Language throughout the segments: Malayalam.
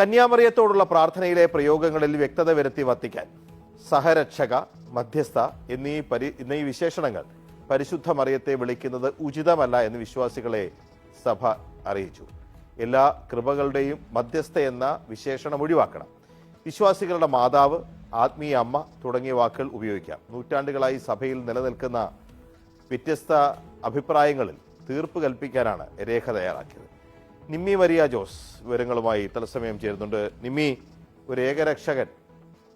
കന്യാമറിയത്തോടുള്ള പ്രാർത്ഥനയിലെ പ്രയോഗങ്ങളിൽ വ്യക്തത വരുത്തി വത്തിക്കാൻ സഹരക്ഷക മധ്യസ്ഥ എന്നീ പരി എന്നീ വിശേഷണങ്ങൾ പരിശുദ്ധ മറിയത്തെ വിളിക്കുന്നത് ഉചിതമല്ല എന്ന് വിശ്വാസികളെ സഭ അറിയിച്ചു. എല്ലാ കൃപകളുടെയും മധ്യസ്ഥ എന്ന വിശേഷണം ഒഴിവാക്കണം. വിശ്വാസികളുടെ മാതാവ് ആത്മീയ അമ്മ തുടങ്ങിയ വാക്കുകൾ ഉപയോഗിക്കാം. നൂറ്റാണ്ടുകളായി സഭയിൽ നിലനിൽക്കുന്ന വ്യത്യസ്ത അഭിപ്രായങ്ങളിൽ തീർപ്പ് കൽപ്പിക്കാനാണ് രേഖ തയ്യാറാക്കിയത്. നിമ്മി മരിയ ജോസ് വിവരങ്ങളുമായി തത്സമയം ചേരുന്നുണ്ട്. നിമ്മി ഒരു ഏകരക്ഷകൻ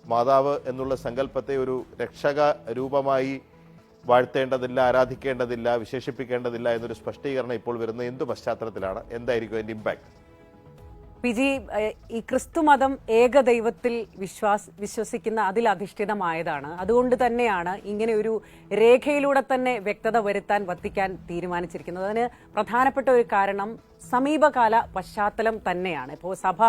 മാതാവ് എന്നുള്ള സങ്കല്പത്തെ ഒരു രക്ഷക രൂപമായി വാഴ്ത്തേണ്ടതില്ല ആരാധിക്കേണ്ടതില്ല വിശേഷിപ്പിക്കേണ്ടതില്ല എന്നൊരു സ്പഷ്ടീകരണം ഇപ്പോൾ വരുന്ന എന്തു പശ്ചാത്തലത്തിലാണ് എന്തായിരിക്കും അതിന്റെ ഇമ്പാക്ട് പി ജി ഈ ക്രിസ്തുമതം ഏകദൈവത്തിൽ വിശ്വാസ് വിശ്വസിക്കുന്ന അതിൽ അധിഷ്ഠിതമായതാണ്. അതുകൊണ്ട് തന്നെയാണ് ഇങ്ങനെ ഒരു രേഖയിലൂടെ തന്നെ വ്യക്തത വരുത്താൻ വത്തിക്കാൻ തീരുമാനിച്ചിരിക്കുന്നത്. അതിന് പ്രധാനപ്പെട്ട ഒരു കാരണം സമീപകാല പശ്ചാത്തലം തന്നെയാണ്. ഇപ്പോൾ സഭ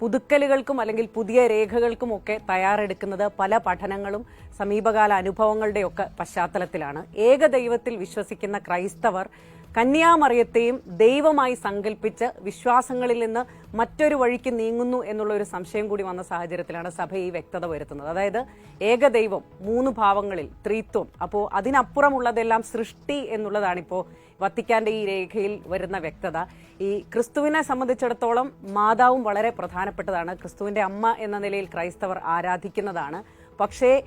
പുതുക്കലുകൾക്കും അല്ലെങ്കിൽ പുതിയ രേഖകൾക്കും ഒക്കെ തയ്യാറെടുക്കുന്നത് പല പഠനങ്ങളും സമീപകാല അനുഭവങ്ങളുടെയൊക്കെ പശ്ചാത്തലത്തിലാണ്. ഏകദൈവത്തിൽ വിശ്വസിക്കുന്ന ക്രൈസ്തവർ കന്യാമറിയത്തെയും ദൈവമായി സങ്കല്പിച്ച് വിശ്വാസങ്ങളിൽ നിന്ന് മറ്റൊരു വഴിക്ക് നീങ്ങുന്നു എന്നുള്ള ഒരു സംശയം കൂടി വന്ന സാഹചര്യത്തിലാണ് സഭ ഈ വ്യക്തത വരുത്തുന്നത്. അതായത് ഏകദൈവം മൂന്ന് ഭാവങ്ങളിൽ ത്രിത്വം. അപ്പോൾ അതിനപ്പുറമുള്ളതെല്ലാം സൃഷ്ടി എന്നുള്ളതാണിപ്പോൾ വത്തിക്കാന്റെ ഈ രേഖയിൽ വരുന്ന വ്യക്തത. ഈ ക്രിസ്തുവിനെ സംബന്ധിച്ചിടത്തോളം മാതാവും വളരെ പ്രധാനപ്പെട്ടതാണ്. ക്രിസ്തുവിന്റെ അമ്മ എന്ന നിലയിൽ ക്രൈസ്തവർ ആരാധിക്കുന്നതാണ്. പക്ഷേ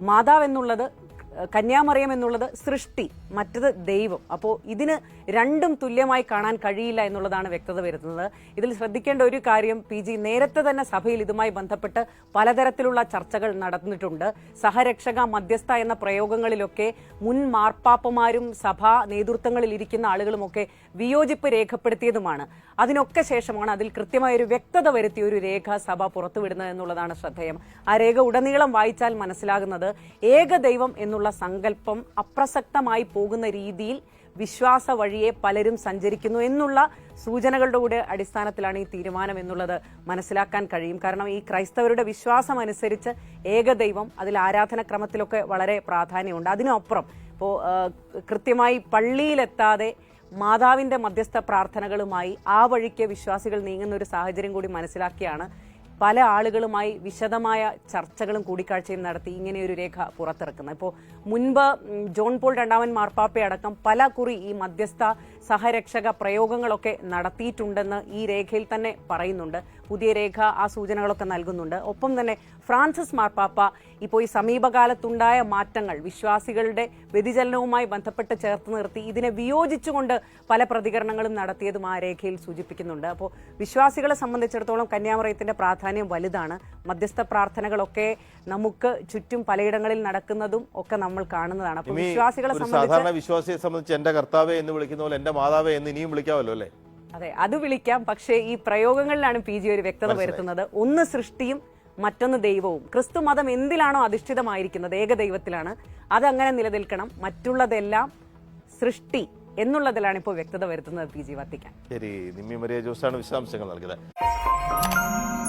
മാതാവ് എന്നുള്ളത് കന്യാമറിയം എന്നുള്ളത് സൃഷ്ടി മറ്റത് ദൈവം. അപ്പോൾ ഇതിന് രണ്ടും തുല്യമായി കാണാൻ കഴിയില്ല എന്നുള്ളതാണ് വ്യക്തത വരുത്തുന്നത്. ഇതിൽ ശ്രദ്ധിക്കേണ്ട ഒരു കാര്യം പി ജി നേരത്തെ തന്നെ സഭയിൽ ഇതുമായി ബന്ധപ്പെട്ട് പലതരത്തിലുള്ള ചർച്ചകൾ നടന്നിട്ടുണ്ട്. സഹരക്ഷക മധ്യസ്ഥ എന്ന പ്രയോഗങ്ങളിലൊക്കെ മുൻ മാർപ്പാപ്പമാരും സഭാ നേതൃത്വങ്ങളിൽ ഇരിക്കുന്ന ആളുകളുമൊക്കെ വിയോജിപ്പ് രേഖപ്പെടുത്തിയതുമാണ്. അതിനൊക്കെ ശേഷമാണ് അതിൽ കൃത്യമായ ഒരു വ്യക്തത വരുത്തിയ ഒരു രേഖ സഭ പുറത്തുവിടുന്നത് എന്നുള്ളതാണ് ശ്രദ്ധേയം. ആ രേഖ ഉടനീളം വായിച്ചാൽ മനസ്സിലാകുന്നത് ഏകദൈവം എന്നുള്ള സങ്കല്പം അപ്രസക്തമായി പോകുന്ന രീതിയിൽ വിശ്വാസ വഴിയെ പലരും സഞ്ചരിക്കുന്നു എന്നുള്ള സൂചനകളുടെ കൂടെ അടിസ്ഥാനത്തിലാണ് ഈ തീരുമാനം എന്നുള്ളത് മനസ്സിലാക്കാൻ കഴിയും. കാരണം ഈ ക്രൈസ്തവരുടെ വിശ്വാസം അനുസരിച്ച് ഏകദൈവം അതിൽ ആരാധനക്രമത്തിലൊക്കെ വളരെ പ്രാധാന്യമുണ്ട്. അതിനപ്പുറം ഇപ്പോൾ കൃത്യമായി പള്ളിയിലെത്താതെ മാതാവിന്റെ മധ്യസ്ഥ പ്രാർത്ഥനകളുമായി ആ വഴിക്ക് വിശ്വാസികൾ നീങ്ങുന്ന ഒരു സാഹചര്യം കൂടി മനസ്സിലാക്കിയാണ് പല ആളുകളുമായി വിശദമായ ചർച്ചകളും കൂടിക്കാഴ്ചയും നടത്തി ഇങ്ങനെയൊരു രേഖ പുറത്തിറക്കുന്നത്. ഇപ്പോൾ മുൻപ് ജോൺ പോൾ രണ്ടാമൻ മാർപ്പാപ്പയടക്കം പല കുറി ഈ മധ്യസ്ഥ സഹരക്ഷക പ്രയോഗങ്ങളൊക്കെ നടത്തിയിട്ടുണ്ടെന്ന് ഈ രേഖയിൽ തന്നെ പറയുന്നുണ്ട്. പുതിയ രേഖ ആ സൂചനകളൊക്കെ നൽകുന്നുണ്ട്. ഒപ്പം തന്നെ ഫ്രാൻസിസ് മാർപ്പാപ്പ ഇപ്പോൾ ഈ സമീപകാലത്തുണ്ടായ മാറ്റങ്ങൾ വിശ്വാസികളുടെ വ്യതിചലനവുമായി ബന്ധപ്പെട്ട് ചേർത്ത് നിർത്തി ഇതിനെ വിയോജിച്ചുകൊണ്ട് പല പ്രതികരണങ്ങളും നടത്തിയതും ആ രേഖയിൽ സൂചിപ്പിക്കുന്നുണ്ട്. അപ്പോൾ വിശ്വാസികളെ സംബന്ധിച്ചിടത്തോളം കന്യാമറയത്തിന്റെ പ്രാധാന്യം വലുതാണ്. മധ്യസ്ഥ പ്രാർത്ഥനകളൊക്കെ നമുക്ക് ചുറ്റും പലയിടങ്ങളിൽ നടക്കുന്നതും ഒക്കെ നമ്മൾ കാണുന്നതാണ്. അപ്പോൾ വിശ്വാസികളെ സാധാരണ വിശ്വാസിയെ സംബന്ധിച്ച് എന്റെ കർത്താവെ എന്ന് വിളിക്കുന്ന പോലെ എന്റെ മാതാവ് എന്ന് ഇനിയും വിളിക്കാമല്ലോ അല്ലേ? അതെ അത് വിളിക്കാം. പക്ഷേ ഈ പ്രയോഗങ്ങളിലാണ് പി ജി ഒരു വ്യക്തത വരുത്തുന്നത്. ഒന്ന് സൃഷ്ടിയും മറ്റൊന്ന് ദൈവവും. ക്രിസ്തു മതം എന്തിലാണോ അധിഷ്ഠിതമായിരിക്കുന്നത്? ഏകദൈവത്തിലാണ്. അതങ്ങനെ നിലനിൽക്കണം. മറ്റുള്ളതെല്ലാം സൃഷ്ടി എന്നുള്ളതിലാണ് ഇപ്പോൾ വ്യക്തത വരുത്തുന്നത് പി ജി വത്തിക്കാൻ. ശരി നിമ്മി മരിയ ജോസാണ് വിശദാംശങ്ങൾ നൽകിയത്.